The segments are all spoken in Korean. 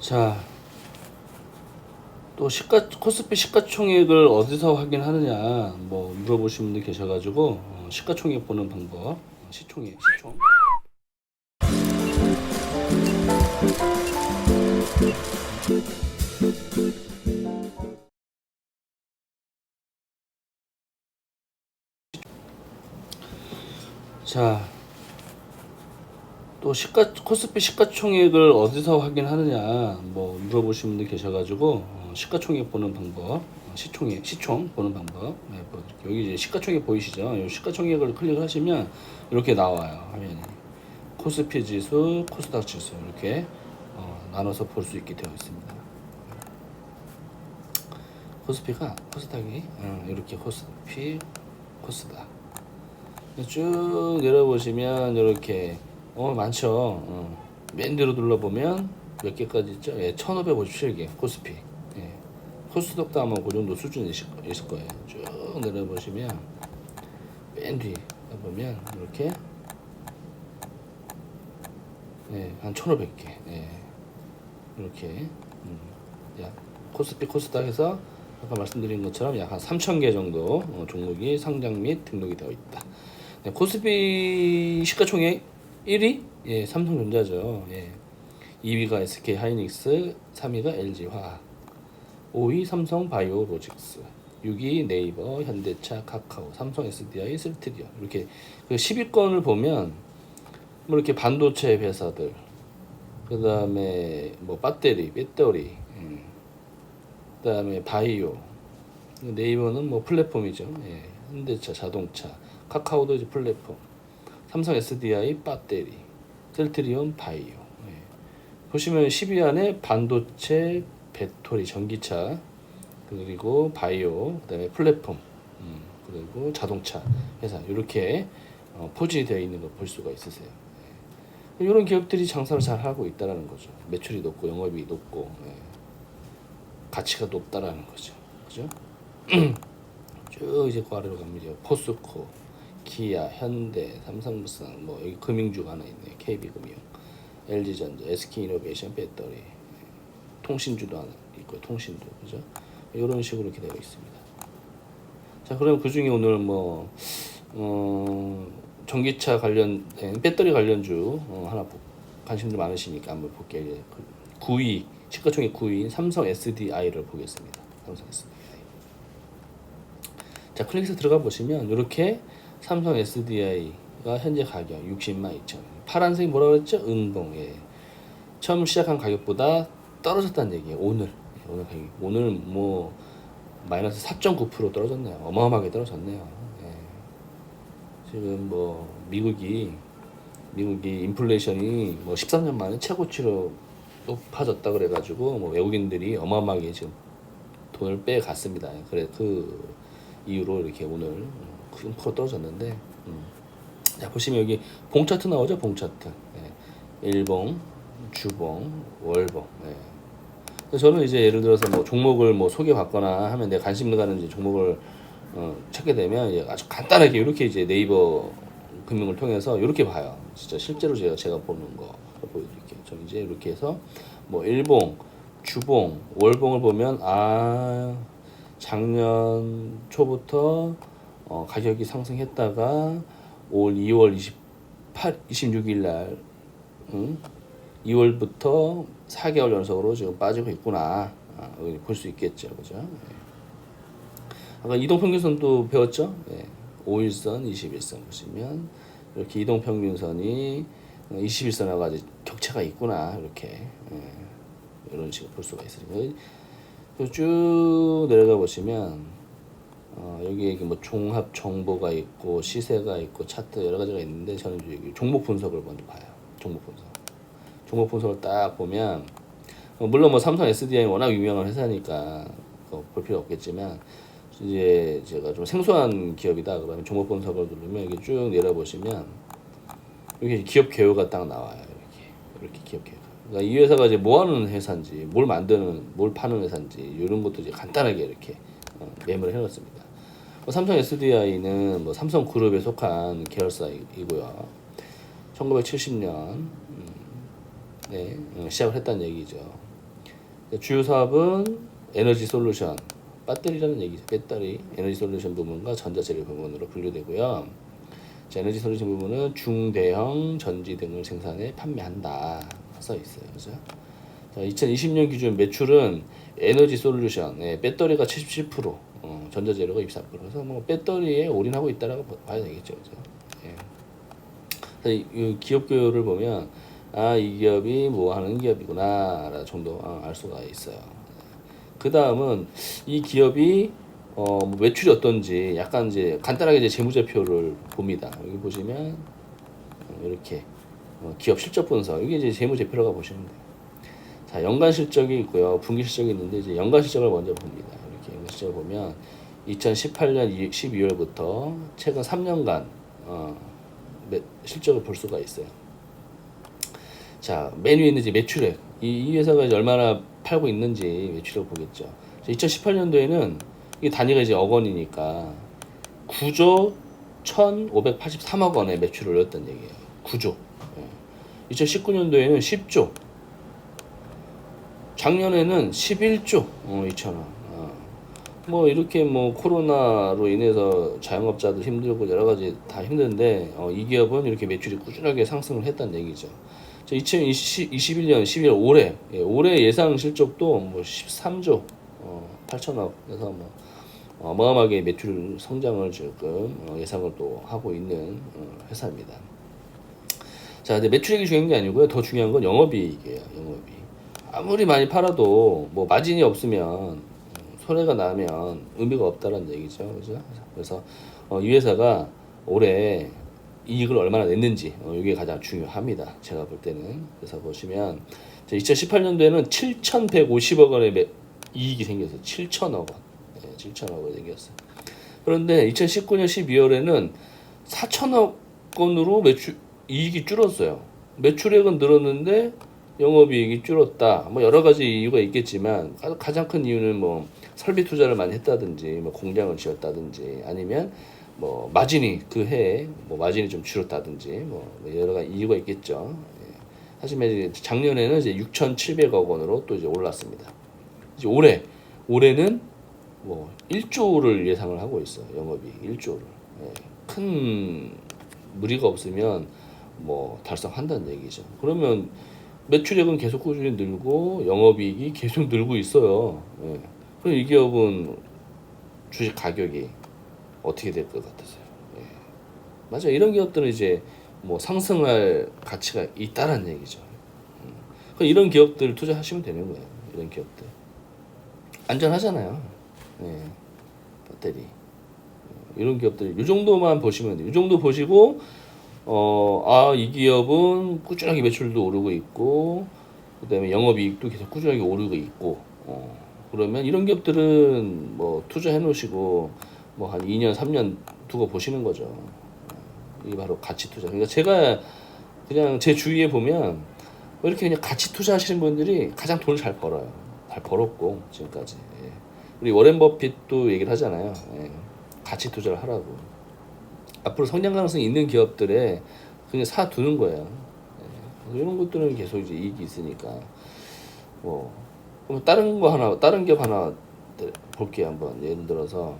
자, 또 시가 코스피 시가총액을 어디서 확인하느냐 뭐 물어보신 분들 계셔가지고 어, 시가총액 보는 방법, 어, 시총액, 시총. 자, 또 시가 코스피 시가총액을 어디서 확인하느냐 뭐 물어보신 분들 계셔가지고 어, 시가총액 보는 방법, 어, 시총액 시총 보는 방법. 네, 뭐 여기 이제 시가총액 보이시죠? 이 시가총액을 클릭하시면 이렇게 나와요 화면이. 코스피 지수, 코스닥 지수 이렇게 어, 나눠서 볼 수 있게 되어 있습니다. 코스피가 코스닥이 어, 이렇게 코스피, 코스닥 쭉 내려보시면 이렇게 어 많죠. 어. 맨 뒤로 둘러보면 몇 개까지 있죠? 예, 1557개 코스피. 예. 코스닥도 아마 그 정도 수준이 있을, 거예요. 쭉 내려보시면 맨 뒤에 보면 이렇게 예, 한 1500개. 예. 이렇게 음. 야, 코스피 코스닥에서 아까 말씀드린 것처럼 약 한 3,000개 정도 어, 종목이 상장 및 등록이 되어 있다. 네, 코스피 시가총액 1위 예, 삼성전자죠. 예. 2위가 SK 하이닉스, 3위가 LG 화학, 5위 삼성 바이오로직스, 6위 네이버, 현대차, 카카오, 삼성 SDI, 슬트리오 이렇게 그 10위권을 보면 뭐 이렇게 반도체 회사들, 그 다음에 뭐 배터리, 배터리, 음. 그 다음에 바이오, 네이버는 뭐 플랫폼이죠. 예. 현대차, 자동차, 카카오도 이제 플랫폼, 삼성 SDI 배터리, 셀트리온 바이오. 예. 보시면 10위 안에 반도체, 배터리, 전기차, 그리고 바이오, 그다음에 플랫폼, 음, 그리고 자동차 회사 이렇게 어, 포진되어 있는 거볼 수가 있으세요. 예. 이런 기업들이 장사를 잘 하고 있다라는 거죠. 매출이 높고 영업이 높고 예. 가치가 높다라는 거죠. 그죠? 쭉 이제 가면 이제 포스코, 기아, 현대, 삼성물산, 뭐 여기 금융주가 하나 있네. KB금융, LG전자, SK이노베이션, 배터리, 통신주도 하나 있고 통신도 그죠? 이런 식으로 이렇게 있습니다. 자, 그럼 그 중에 오늘 뭐 어, 전기차 관련된 배터리 관련주 어, 하나 보- 관심들 많으시니까 한번 볼게요. 이제 그 9위 시가총액 9위인 삼성 SDI를 보겠습니다. 삼성 SDI. 자 클릭해서 들어가 보시면 이렇게 삼성 SDI가 현재 가격 60만 2천 원. 파란색이 뭐라 그랬죠? 은봉. 예. 처음 시작한 가격보다 떨어졌다는 얘기예요. 오늘 예, 오늘 가격 오늘 뭐 마이너스 4.9% 떨어졌네요. 어마어마하게 떨어졌네요. 예. 지금 뭐 미국이 미국이 인플레이션이 뭐 13년 만에 최고치로 높아졌다 그래가지고 뭐 외국인들이 어마어마하게 지금 돈을 빼갔습니다. 그래 그 이후로 이렇게 오늘 큰 프로 떨어졌는데 음. 자 보시면 여기 봉 차트 나오죠 봉 차트 예. 일봉 주봉 월봉 예. 저는 이제 예를 들어서 뭐 종목을 뭐 소개받거나 하면 내가 관심 가는 종목을 어, 찾게 되면 아주 간단하게 이렇게 이제 네이버 금융을 통해서 이렇게 봐요. 진짜 실제로 제가 제가 보는 거 보여드릴게요. 저 이제 이렇게 해서 뭐 일봉, 주봉, 월봉을 보면 아 작년 초부터 어, 가격이 상승했다가 올 2월 28, 26일 날 응? 2월부터 4개월 연속으로 지금 빠지고 있구나 아, 볼수 있겠죠, 그죠? 예. 아까 이동평균선도 배웠죠? 예. 5일선, 21선 보시면 이렇게 이동평균선이 21선하고 아주 격차가 있구나 이렇게 예. 이런 식으로 볼 수가 그리고 쭉 내려가 보시면 어, 여기 이게 뭐 종합 정보가 있고 시세가 있고 차트 여러 가지가 있는데 저는 여기 종목 분석을 먼저 봐요. 종목 분석. 종목 분석을 딱 보면 어, 물론 뭐 삼성 SDI 워낙 유명한 회사니까 어, 볼 필요 없겠지만 이제 제가 좀 생소한 기업이다 그러면 종목 분석을 누르면 이렇게 쭉 내려 보시면 여기 기업 개요가 딱 나와요. 이렇게 이렇게 기업 개요. 그러니까 이 회사가 이제 뭐 하는 회사인지, 뭘 만드는, 뭘 파는 회사인지 이런 것도 이제 간단하게 이렇게 어, 메모를 해놨습니다. 뭐 삼성 SDI는 뭐 삼성 그룹에 속한 계열사이고요. 1970년 음, 네, 어, 시작을 했다는 얘기죠. 주요 사업은 에너지 솔루션, 배터리라는 얘기죠. 배터리, 에너지 솔루션 부분과 전자재료 부분으로 분류되고요. 자, 에너지 솔루션 부분은 중대형 전지 등을 생산해 판매한다. 써 있어요. 그죠? 자, 2020년 기준 매출은 에너지 솔루션, 예, 배터리가 77%, 어, 전자재료가 24%. 그래서 뭐 배터리에 올인하고 있다라고 봐야 되겠죠. 그죠? 예. 이 기업교를 보면 아, 이 기업이 뭐 하는 기업이구나 정도 어, 알 수가 있어요. 그 다음은 이 기업이 어, 뭐 매출이 어떤지 약간 이제 간단하게 이제 재무제표를 봅니다. 여기 보시면 어, 이렇게 어, 기업 실적 분석 이게 이제 재무제표라고 보시면 돼요. 자 연간 실적이 있고요, 분기 실적이 있는데 이제 연간 실적을 먼저 봅니다. 이렇게 연간 실적을 보면 2018년 12월부터 최근 3년간 어, 매- 실적을 볼 수가 있어요. 자, 맨 위에 있는 매출액. 이, 이 회사가 이제 얼마나 팔고 있는지 매출액 보겠죠. 2018년도에는 이게 단위가 이제 억 원이니까 9조 1,583억 원의 매출을 올렸던 얘기예요. 9조. 2019년도에는 10조. 작년에는 11조 어, 2천원. 어. 뭐 이렇게 뭐 코로나로 인해서 자영업자들 힘들고 여러 가지 다 힘든데 어, 이 기업은 이렇게 매출이 꾸준하게 상승을 했다는 얘기죠. 2021년 12월 올해 예, 올해 예상 실적도 뭐 13조 어, 8천억 그래서 뭐 어마어마하게 매출 성장을 지금 어, 예상을 또 하고 있는 어, 회사입니다. 자, 근데 매출액이 중요한 게 아니고요. 더 중요한 건 영업이익이에요. 영업이익. 아무리 많이 팔아도 뭐 마진이 없으면 음, 손해가 나면 의미가 없다는 얘기죠. 그죠? 그래서 어, 이 회사가 올해 이익을 얼마나 냈는지 어, 이게 가장 중요합니다. 제가 볼 때는 그래서 보시면 2018년도에는 7,150억 원의 매, 이익이 생겼어요. 7천억 원, 네, 7천억 원이 생겼어요. 그런데 2019년 12월에는 4천억 원으로 매출 이익이 줄었어요. 매출액은 늘었는데 영업이익이 줄었다. 뭐 여러 가지 이유가 있겠지만 가- 가장 큰 이유는 뭐 설비 투자를 많이 했다든지 뭐 공장을 지었다든지 아니면 뭐 마진이 그 해에 뭐 마진이 좀 줄었다든지 뭐 여러 가지 이유가 있겠죠. 예. 하지만 이제 작년에는 이제 6,700억 원으로 또 이제 올랐습니다. 이제 올해 올해는 뭐 1조를 예상을 하고 있어요. 영업이익 1조를. 예. 큰 무리가 없으면 뭐 달성한다는 얘기죠. 그러면 매출액은 계속 꾸준히 늘고 영업이익이 계속 늘고 있어요. 예. 그럼 이 기업은 주식 가격이 어떻게 될 것 같으세요? 예. 맞아 이런 기업들은 이제 뭐 상승할 가치가 있다라는 얘기죠. 음. 이런 기업들 투자하시면 되는 거예요. 이런 기업들 안전하잖아요. 예. 배터리 이런 기업들 이 정도만 보시면 돼요. 이 정도 보시고 어, 아, 이 기업은 꾸준하게 매출도 오르고 있고, 그 다음에 영업이익도 계속 꾸준하게 오르고 있고, 어, 그러면 이런 기업들은 뭐 투자해 놓으시고, 뭐 한 2년, 3년 두고 보시는 거죠. 어, 이게 바로 가치 투자. 그러니까 제가 그냥 제 주위에 보면, 왜 이렇게 그냥 가치 투자하시는 분들이 가장 돈을 잘 벌어요. 잘 벌었고, 지금까지. 예. 우리 워렌 버핏도 얘기를 하잖아요. 예. 가치 투자를 하라고. 앞으로 성장 가능성이 있는 기업들에 그냥 사 두는 거예요. 예. 이런 것들은 계속 이제 이익이 있으니까 뭐 그럼 다른 거 하나 다른 기업 하나 볼게요 한번 예를 들어서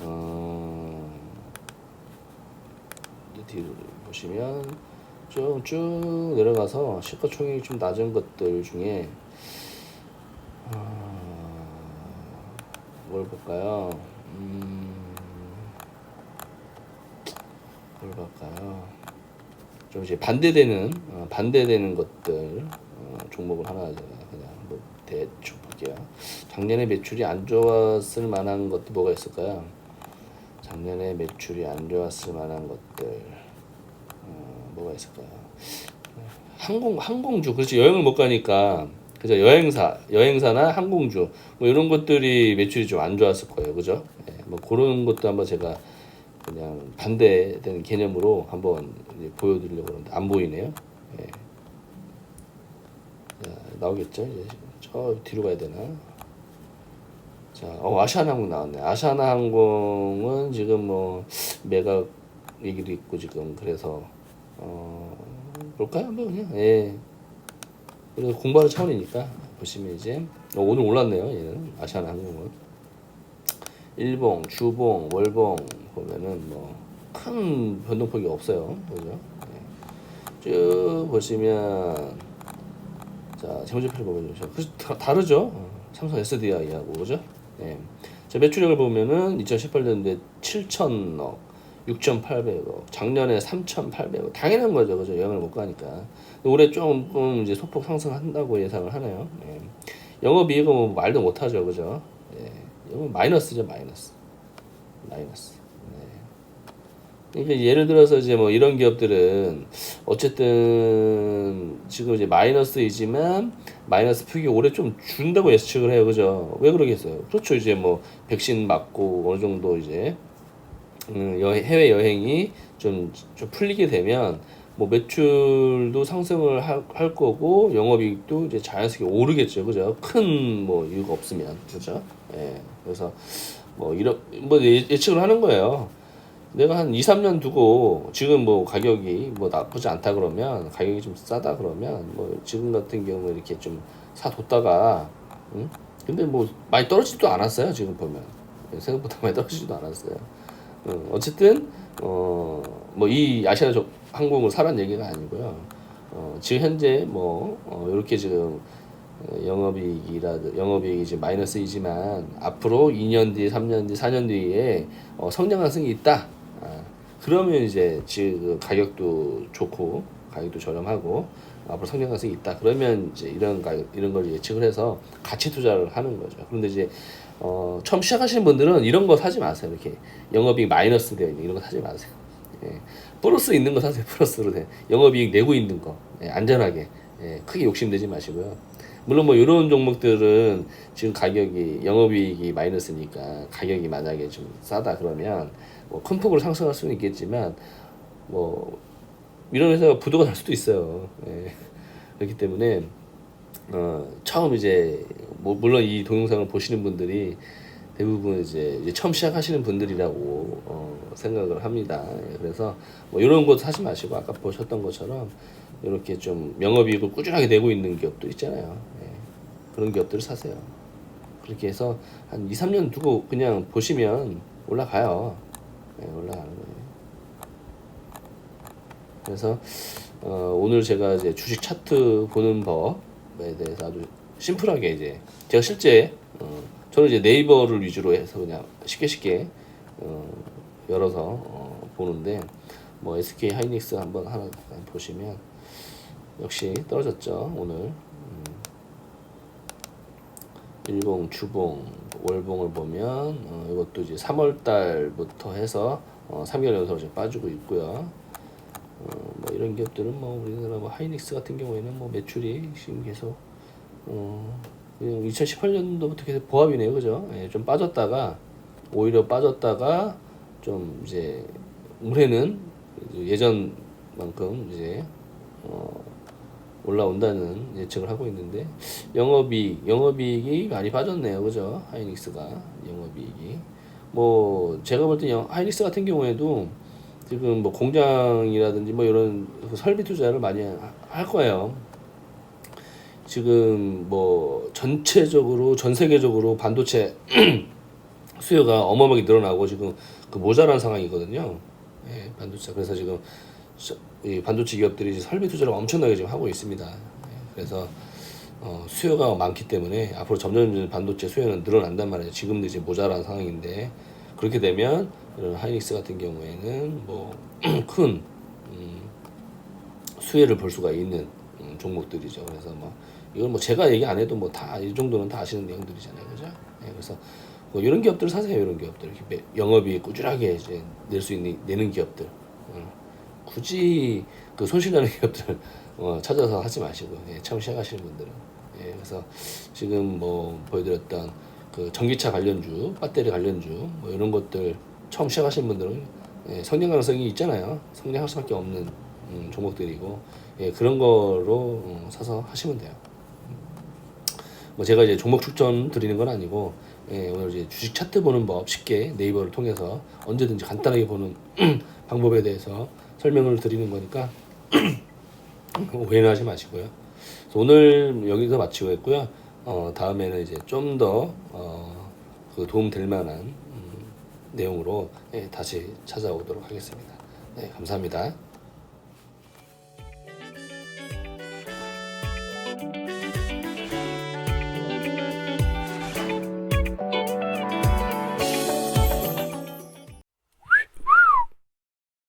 어 뒤로 보시면 쭉 쭉 내려가서 시가총액이 좀 낮은 것들 중에 어, 뭘 볼까요? 음, 뭘 볼까요? 좀 이제 반대되는 어, 반대되는 것들 어, 종목을 하나 제가 대충 볼게요. 작년에 매출이 안 좋았을 만한 것도 뭐가 있을까요? 작년에 매출이 안 좋았을 만한 것들 어, 뭐가 있을까요? 항공 항공주. 그렇지. 여행을 못 가니까. 그죠? 여행사 여행사나 항공주. 뭐 이런 것들이 매출이 좀 안 좋았을 거예요. 그죠? 예, 뭐 그런 것도 한번 제가 그냥 반대되는 개념으로 한번 보여드리려고 하는데 안 보이네요. 예. 자, 나오겠죠? 이제 저 뒤로 가야 되나 자 어, 아시아나 항공 나왔네 아시아나 항공은 지금 뭐 매각 얘기도 있고 지금 그래서 어 볼까요 한번 그냥 예 그래서 공부하는 차원이니까 보시면 이제 어, 오늘 올랐네요. 얘는 아시아나 항공은 일봉, 주봉, 월봉 보면은 뭐 큰 변동폭이 없어요. 그죠? 네. 쭉 보시면 자 재무제표를 보면 다, 다르죠. 어, 삼성 SDI하고 그죠? 네. 자 매출액을 보면은 2018년도에 7천억, 6,800억, 작년에 3,800억 당연한 거죠, 그죠? 여행을 못 가니까 올해 조금 이제 소폭 상승한다고 예상을 하네요. 네. 영업이익은 뭐 말도 못 하죠, 그죠? 네. 이건 마이너스죠, 마이너스, 마이너스. 그러니까 예를 들어서 이제 뭐 이런 기업들은 어쨌든 지금 이제 마이너스이지만 마이너스 폭이 올해 좀 준다고 예측을 해요, 그죠? 왜 그러겠어요? 그렇죠, 이제 뭐 백신 맞고 어느 정도 이제 음, 여, 해외 여행이 좀, 좀 풀리게 되면 뭐 매출도 상승을 할, 할 거고 영업이익도 이제 자연스럽게 오르겠죠, 그죠? 큰 뭐 이유가 없으면, 그죠? 예, 그래서 뭐 이런 뭐 예- 예측을 하는 거예요. 내가 한 2, 3년 두고 지금 뭐 가격이 뭐 나쁘지 않다 그러면 가격이 좀 싸다 그러면 뭐 지금 같은 경우에 이렇게 좀 사뒀다가 응? 근데 뭐 많이 떨어지지도 않았어요 지금 보면 생각보다 많이 떨어지지도 않았어요 응, 어쨌든 어 뭐 이 아시아 저- 항공을 사란 얘기가 아니고요 어 지금 현재 뭐 어, 이렇게 지금 어, 영업이익이라 영업이익이 이제 마이너스이지만 앞으로 2년 뒤, 3년 뒤, 4년 뒤에 어, 성장 가능성이 있다. 아, 그러면 이제 지금 가격도 좋고 가격도 저렴하고 앞으로 성장 가능성이 있다. 그러면 이제 이런 가격 이런 걸 예측을 해서 가치 투자를 하는 거죠. 그런데 이제 어, 처음 시작하시는 분들은 이런 거 사지 마세요. 이렇게 영업이익 마이너스 되어 있는 이런 거 사지 마세요. 예. 플러스 있는 거 사세요. 플러스로 돼. 영업이익 내고 있는 거 예, 안전하게 예, 크게 욕심내지 마시고요. 물론 뭐 이런 종목들은 지금 가격이 영업이익이 마이너스니까 가격이 만약에 좀 싸다 그러면 뭐 큰 폭으로 상승할 수는 있겠지만 뭐 이런 회사가 부도가 날 수도 있어요. 예. 그렇기 때문에 어, 처음 이제 뭐 물론 이 동영상을 보시는 분들이 대부분 이제, 이제 처음 시작하시는 분들이라고 어, 생각을 합니다. 예, 그래서 뭐 이런 것 하지 마시고 아까 보셨던 것처럼 이렇게 좀 영업이익을 꾸준하게 내고 있는 기업도 있잖아요. 예, 그런 기업들을 사세요. 그렇게 해서 한 2, 3년 두고 그냥 보시면 올라가요. 예, 올라가는 거예요. 그래서 어, 오늘 제가 이제 주식 차트 보는 법에 대해서 아주 심플하게 이제 제가 실제 어, 저는 이제 네이버를 위주로 해서 그냥 쉽게 쉽게 어, 열어서 어, 보는데 뭐 SK 하이닉스 한번 하나 보시면 역시 떨어졌죠 오늘 음. 일봉 주봉 월봉을 보면 어, 이것도 이제 3월 달부터 해서 어, 3개월 연속으로 지금 빠지고 있고요. 어, 뭐 이런 기업들은 뭐 우리나라 뭐 하이닉스 같은 경우에는 뭐 매출이 지금 계속 어, 2018년도부터 계속 보합이네요, 그죠? 예, 좀 빠졌다가 오히려 빠졌다가 좀 이제 올해는 예전만큼 이제 어, 올라온다는 예측을 하고 있는데 영업이익 영업이익이 많이 빠졌네요, 그죠? 하이닉스가 영업이익이 뭐 제가 볼 때 하이닉스 같은 경우에도 지금 뭐 공장이라든지 뭐 이런 그 설비 투자를 많이 하- 할 거예요. 지금 뭐 전체적으로 전 세계적으로 반도체 수요가 어마어마하게 늘어나고 지금 그 모자란 상황이거든요. 예, 반도체 그래서 지금 반도체 기업들이 설비 투자를 엄청나게 지금 하고 있습니다. 예, 그래서 어, 수요가 많기 때문에 앞으로 점점 점 반도체 수요는 늘어난단 말이에요. 지금도 이제 모자란 상황인데 그렇게 되면 이런 하이닉스 같은 경우에는 뭐 큰 음, 수혜를 볼 수가 있는 음, 종목들이죠. 그래서 뭐 이건 뭐 제가 얘기 안 해도 뭐 다 이 정도는 다 아시는 내용들이잖아요, 그죠? 예, 그래서 뭐 이런 기업들 사세요, 이런 기업들 이렇게 매- 영업이 꾸준하게 이제 낼 수 있는 내는 기업들. 어, 굳이 그 손실나는 기업들 어, 찾아서 하지 마시고 예, 처음 시작하시는 분들은 예, 그래서 지금 뭐 보여드렸던 그 전기차 관련주, 배터리 관련주 뭐 이런 것들 처음 시작하시는 분들은 예, 성장 가능성이 있잖아요. 성장할 수밖에 없는 음, 종목들이고 예, 그런 거로 어, 사서 하시면 돼요. 뭐 제가 이제 종목 추천 드리는 건 아니고 예, 오늘 이제 주식 차트 보는 법 쉽게 네이버를 통해서 언제든지 간단하게 보는 방법에 대해서 설명을 드리는 거니까 오해는 하지 마시고요. 오늘 여기서 마치고 있고요. 어, 다음에는 이제 좀 더 어, 그 도움 될 만한 음, 내용으로 예, 다시 찾아오도록 하겠습니다. 네, 감사합니다.